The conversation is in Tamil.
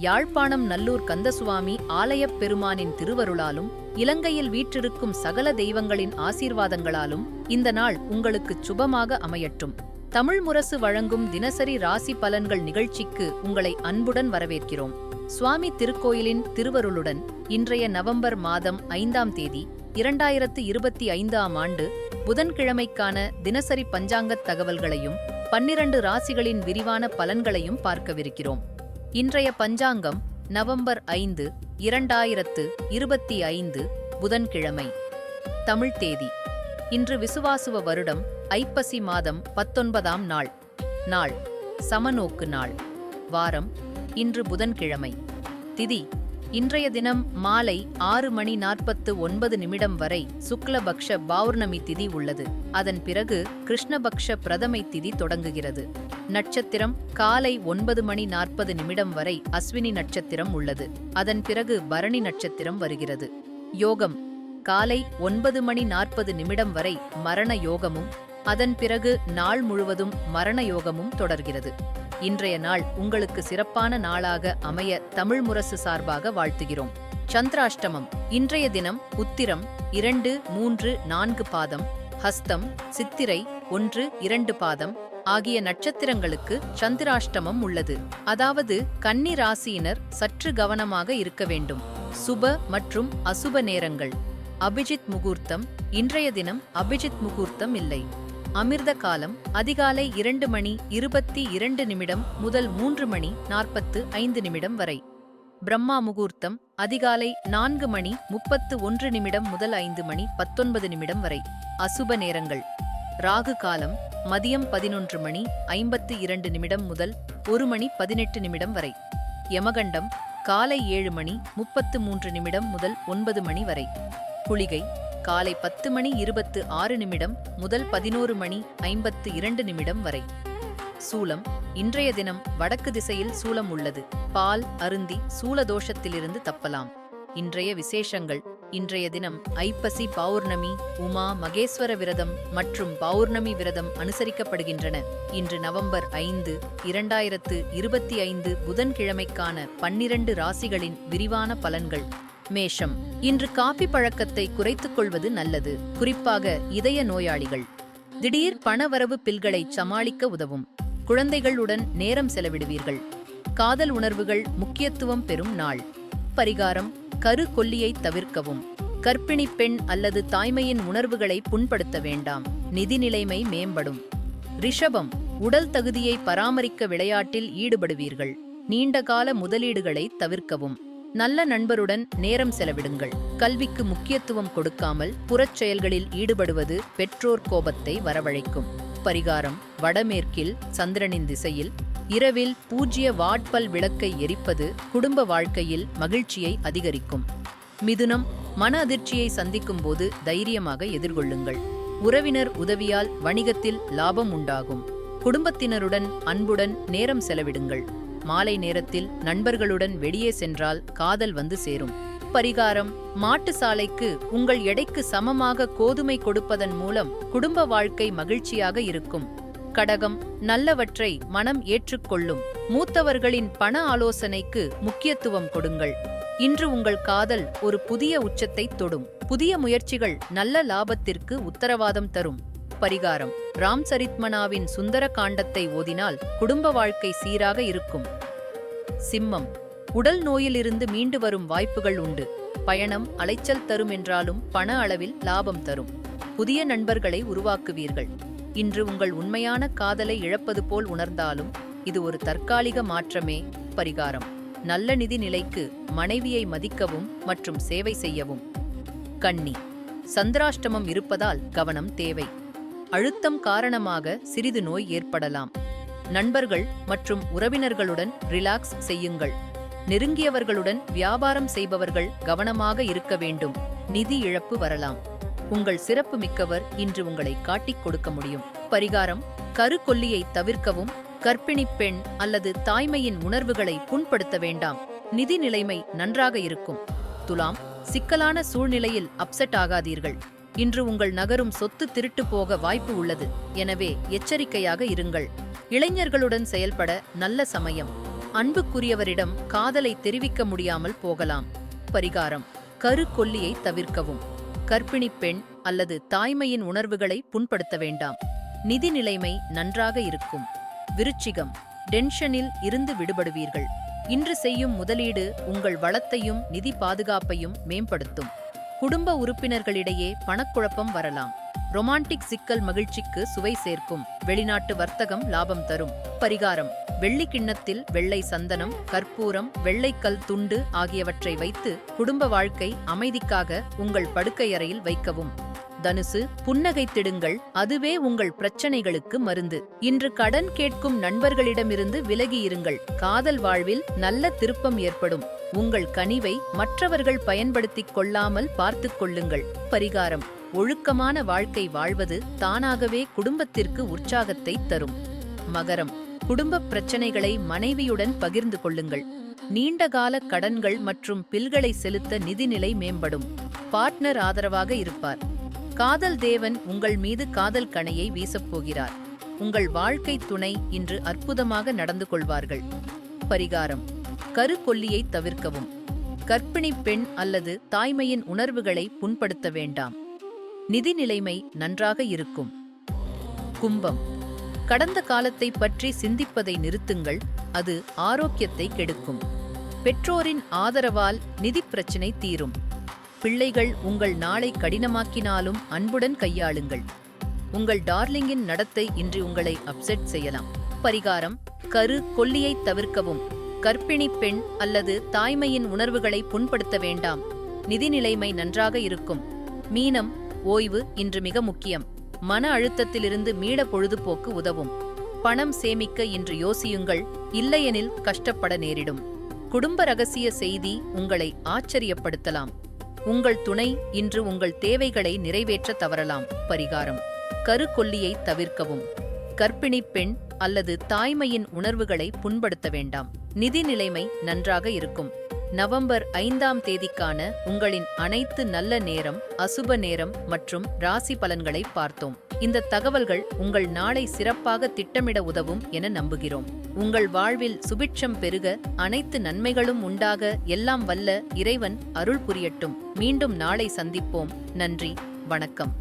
யாழ்ப்பாணம் நல்லூர் கந்தசுவாமி ஆலயப் பெருமானின் திருவருளாலும் இலங்கையில் வீற்றிருக்கும் சகல தெய்வங்களின் ஆசீர்வாதங்களாலும் இந்த நாள் உங்களுக்கு சுபமாக அமையட்டும். தமிழ் முரசு வழங்கும் தினசரி ராசி பலன்கள் நிகழ்ச்சிக்கு உங்களை அன்புடன் வரவேற்கிறோம். சுவாமி திருக்கோயிலின் திருவருளுடன் இன்றைய நவம்பர் மாதம் ஐந்தாம் தேதி இரண்டாயிரத்து இருபத்தி ஐந்தாம் ஆண்டு புதன்கிழமைக்கான தினசரி பஞ்சாங்கத் தகவல்களையும் பன்னிரண்டு ராசிகளின் விரிவான பலன்களையும் பார்க்கவிருக்கிறோம். இன்றைய பஞ்சாங்கம் நவம்பர் ஐந்து இரண்டாயிரத்து இருபத்தி ஐந்து புதன்கிழமை. தமிழ் தேதி. இன்று விசுவாசுவ வருடம் ஐப்பசி மாதம் பத்தொன்பதாம் நாள். நாள். சமநோக்கு நாள். வாரம். இன்று புதன்கிழமை. திதி. இன்றைய தினம் மாலை ஆறு மணி நாற்பத்து ஒன்பது நிமிடம் வரை சுக்லபக்ஷ பௌர்ணமி திதி உள்ளது. அதன் பிறகு கிருஷ்ணபக்ஷ பிரதமை திதி தொடங்குகிறது. நட்சத்திரம் காலை ஒன்பது மணி நாற்பது நிமிடம் வரை அஸ்வினி நட்சத்திரம் உள்ளது. அதன் பிறகு பரணி நட்சத்திரம் வருகிறது. யோகம் காலை ஒன்பது மணி நாற்பது நிமிடம் வரை மரண யோகமும் அதன் பிறகு நாள் முழுவதும் மரண யோகமும் தொடர்கிறது. இன்றைய நாள் உங்களுக்கு சிறப்பான நாளாக அமைய தமிழ் முரசு சார்பாக வாழ்த்துகிறோம். சந்திராஷ்டமம் இன்றைய தினம் உத்திரம் இரண்டு மூன்று நான்கு பாதம் ஹஸ்தம் சித்திரை ஒன்று இரண்டு பாதம் ஆகிய நட்சத்திரங்களுக்கு சந்திராஷ்டமம் உள்ளது. அதாவது கன்னி ராசியினர் சற்று கவனமாக இருக்க வேண்டும். சுப மற்றும் அசுப நேரங்கள். அபிஜித் முகூர்த்தம் இன்றைய தினம் அபிஜித் முகூர்த்தம் இல்லை. அமிர்த காலம் அதிகாலை இரண்டு மணி இருபத்தி இரண்டு நிமிடம் முதல் மூன்று மணி நாற்பத்து ஐந்து நிமிடம் வரை. பிரம்மா முகூர்த்தம் அதிகாலை நான்கு மணி முப்பத்து ஒன்று நிமிடம் முதல் ஐந்து மணி பத்தொன்பது நிமிடம் வரை. அசுப நேரங்கள். ராகு காலம் மதியம் பதினொன்று மணி ஐம்பத்து இரண்டு நிமிடம் முதல் ஒரு மணி பதினெட்டு நிமிடம் வரை. யமகண்டம் காலை ஏழு மணி முப்பத்து மூன்று நிமிடம் முதல் ஒன்பது மணி வரை. குளிகை. காலை பத்து மணி இருபத்து ஆறு நிமிடம் முதல் பதினோரு மணி ஐம்பத்து இரண்டு நிமிடம் வரை. சூலம் இன்றைய தினம் வடக்கு திசையில் சூலம் உள்ளது. பால் அருந்தி சூலதோஷத்திலிருந்து தப்பலாம். இன்றைய விசேஷங்கள் இன்றைய தினம் ஐப்பசி பௌர்ணமி உமா மகேஸ்வர விரதம் மற்றும் பௌர்ணமி விரதம் அனுசரிக்கப்படுகின்றன. இன்று நவம்பர் ஐந்து இரண்டாயிரத்து இருபத்தி ஐந்து புதன்கிழமைக்கான பன்னிரண்டு ராசிகளின் விரிவான பலன்கள். மேஷம். இன்று காபி பழக்கத்தை குறைத்துக் கொள்வது நல்லது. குறிப்பாக இதய நோயாளிகள். திடீர் பணவரவு பில்களை சமாளிக்க உதவும். குழந்தைகளுடன் நேரம் செலவிடுவீர்கள். காதல் உணர்வுகள் முக்கியத்துவம் பெறும் நாள். பரிகாரம் கரு கொல்லியை தவிர்க்கவும். கர்ப்பிணி பெண் அல்லது தாய்மையின் உணர்வுகளை புண்படுத்த வேண்டாம். நிதி நிலைமை மேம்படும். ரிஷபம் உடல் தகுதியை பராமரிக்க விளையாட்டில் ஈடுபடுவீர்கள். நீண்டகால முதலீடுகளை தவிர்க்கவும். நல்ல நண்பருடன் நேரம் செலவிடுங்கள். கல்விக்கு முக்கியத்துவம் கொடுக்காமல் புறச் செயல்களில் ஈடுபடுவது பெற்றோர் கோபத்தை வரவழைக்கும். பரிகாரம் வடமேற்கில் சந்திரனின் திசையில் இரவில் பூஜ்ய வாட்பல் விளக்கை எரிப்பது குடும்ப வாழ்க்கையில் மகிழ்ச்சியை அதிகரிக்கும். மிதுனம் மன அதிர்ச்சியை சந்திக்கும் போது தைரியமாக எதிர்கொள்ளுங்கள். உறவினர் உதவியால் வணிகத்தில் லாபம் உண்டாகும். குடும்பத்தினருடன் அன்புடன் நேரம் செலவிடுங்கள். மாலை நேரத்தில் நண்பர்களுடன் வெளியே சென்றால் காதல் வந்து சேரும். பரிகாரம் மாட்டு சாலைக்கு உங்கள் எடைக்கு சமமாக கோதுமை கொடுப்பதன் மூலம் குடும்ப வாழ்க்கை மகிழ்ச்சியாக இருக்கும். கடகம் நல்லவற்றை மனம் ஏற்றுக்கொள்ளும். மூத்தவர்களின் பண ஆலோசனைக்கு முக்கியத்துவம் கொடுங்கள். இன்று உங்கள் காதல் ஒரு புதிய உச்சத்தை தொடும். புதிய முயற்சிகள் நல்ல லாபத்திற்கு உத்தரவாதம் தரும். பரிகாரம். ராம் சரித்மனாவின் சுந்தர காண்டத்தை ஓதினால் குடும்ப வாழ்க்கை சீராக இருக்கும். சிம்மம். உடல் நோயிலிருந்து மீண்டு வரும் வாய்ப்புகள் உண்டு. பயணம் அலைச்சல் தரும் என்றாலும் பண அளவில் லாபம் தரும். புதிய நண்பர்களை உருவாக்குவீர்கள். இன்று உங்கள் உண்மையான காதலை இழப்பது போல் உணர்ந்தாலும் இது ஒரு தற்காலிக மாற்றமே. பரிகாரம். நல்ல நிதி நிலைக்கு மனைவியை மதிக்கவும் மற்றும் சேவை செய்யவும். கன்னி. சந்திராஷ்டமம் இருப்பதால் கவனம் தேவை. அழுத்தம் காரணமாக சிறிது நோய் ஏற்படலாம். நண்பர்கள் மற்றும் உறவினர்களுடன் ரிலாக்ஸ் செய்யுங்கள். நெருங்கியவர்களுடன் வியாபாரம் செய்பவர்கள் கவனமாக இருக்க வேண்டும். நிதி இழப்பு வரலாம். உங்கள் சிறப்பு மிக்கவர் இன்று உங்களை காட்டிக் கொடுக்க முடியும். பரிகாரம் கரு கொல்லியை தவிர்க்கவும் கர்ப்பிணி பெண் அல்லது தாய்மையின் உணர்வுகளை புண்படுத்த வேண்டாம். நிதி நிலைமை நன்றாக இருக்கும். துலாம் சிக்கலான சூழ்நிலையில் அப்செட் ஆகாதீர்கள். இன்று உங்கள் நகரும் சொத்து திருட்டு போக வாய்ப்பு உள்ளது. எனவே எச்சரிக்கையாக இருங்கள். இளைஞர்களுடன் செயல்பட நல்ல சமயம். அன்புக்குரியவரிடம் காதலை தெரிவிக்க முடியாமல் போகலாம். பரிகாரம். கரு கொல்லியை தவிர்க்கவும். கர்ப்பிணிப் பெண் அல்லது தாய்மையின் உணர்வுகளை புண்படுத்த வேண்டாம். நிதி நிலைமை நன்றாக இருக்கும். விருச்சிகம். டென்ஷனில் இருந்து விடுபடுவீர்கள். இன்று செய்யும் முதலீடு உங்கள் வளத்தையும் நிதி பாதுகாப்பையும் மேம்படுத்தும். குடும்ப உறுப்பினர்களிடையே பணக்குழப்பம் வரலாம். ரொமான்டிக் சிக்கல் மகிழ்ச்சிக்கு சுவை சேர்க்கும். வெளிநாட்டு வர்த்தகம் லாபம் தரும். பரிகாரம் வெள்ளி கிண்ணத்தில் வெள்ளை சந்தனம் கற்பூரம் வெள்ளைக்கல் துண்டு ஆகியவற்றை வைத்து குடும்ப வாழ்க்கை அமைதிக்காக உங்கள் படுக்கையறையில் வைக்கவும். தனுசு புன்னகைத்திடுங்கள் அதுவே உங்கள் பிரச்சனைகளுக்கு மருந்து. இன்று கடன் கேட்கும் நண்பர்களிடமிருந்து விலகியிருங்கள். காதல் வாழ்வில் நல்ல திருப்பம் ஏற்படும். உங்கள் கனிவை மற்றவர்கள் பயன்படுத்திக் கொள்ளாமல் பார்த்துக் கொள்ளுங்கள். பரிகாரம். ஒழுக்கமான வாழ்க்கை வாழ்வது தானாகவே குடும்பத்திற்கு உற்சாகத்தை தரும். மகரம். குடும்ப பிரச்சனைகளை மனைவியுடன் பகிர்ந்து கொள்ளுங்கள். நீண்டகால கடன்கள் மற்றும் பில்களை செலுத்த நிதிநிலை மேம்படும். பார்ட்னர் ஆதரவாக இருப்பார். காதல் தேவன் உங்கள் மீது காதல் கணையை வீசப்போகிறார் உங்கள் வாழ்க்கை துணை இன்று அற்புதமாக நடந்து கொள்வார்கள். பரிகாரம். கரு கொல்லியை தவிர்க்கவும். கற்பிணி பெண் அல்லது தாய்மையின் உணர்வுகளை புண்படுத்த வேண்டாம். நிதி நிலைமை நன்றாக இருக்கும். கும்பம். கடந்த காலத்தை பற்றி சிந்திப்பதை நிறுத்துங்கள். அது ஆரோக்கியத்தை கெடுக்கும். பெற்றோரின் ஆதரவால் நிதி பிரச்சினை தீரும். பிள்ளைகள் உங்கள் நாளை கடினமாக்கினாலும் அன்புடன் கையாளுங்கள். உங்கள் டார்லிங்கின் நடத்தை இன்று உங்களை அப்செட் செய்யலாம். பரிகாரம் கரு கொல்லியை தவிர்க்கவும். கற்பிணி பெண் அல்லது தாய்மையின் உணர்வுகளை புண்படுத்த வேண்டாம். நிதி நிலைமை நன்றாக இருக்கும். மீனம் ஓய்வு இன்று மிக முக்கியம். மன அழுத்தத்திலிருந்து மீள பொழுதுபோக்கு உதவும். பணம் சேமிக்க இன்று யோசியுங்கள். இல்லையெனில் கஷ்டப்பட நேரிடும். குடும்ப ரகசிய செய்தி உங்களை ஆச்சரியப்படுத்தலாம். உங்கள் துணை இன்று உங்கள் தேவைகளை நிறைவேற்ற தவறலாம். பரிகாரம். கருக்கொல்லியை தவிர்க்கவும். கர்ப்பிணி பெண் அல்லது தாய்மையின் உணர்வுகளை புண்படுத்த வேண்டாம். நிதி நிலைமை நன்றாக இருக்கும். நவம்பர் ஐந்தாம் தேதிக்கான உங்களின் அனைத்து நல்ல நேரம் அசுப நேரம் மற்றும் ராசி பலன்களை பார்த்தோம். இந்த தகவல்கள் உங்கள் நாளை சிறப்பாக திட்டமிட உதவும் என நம்புகிறோம். உங்கள் வாழ்வில் சுபிட்சம் பெருக அனைத்து நன்மைகளும் உண்டாக எல்லாம் வல்ல இறைவன் அருள் புரியட்டும். மீண்டும் நாளை சந்திப்போம். நன்றி. வணக்கம்.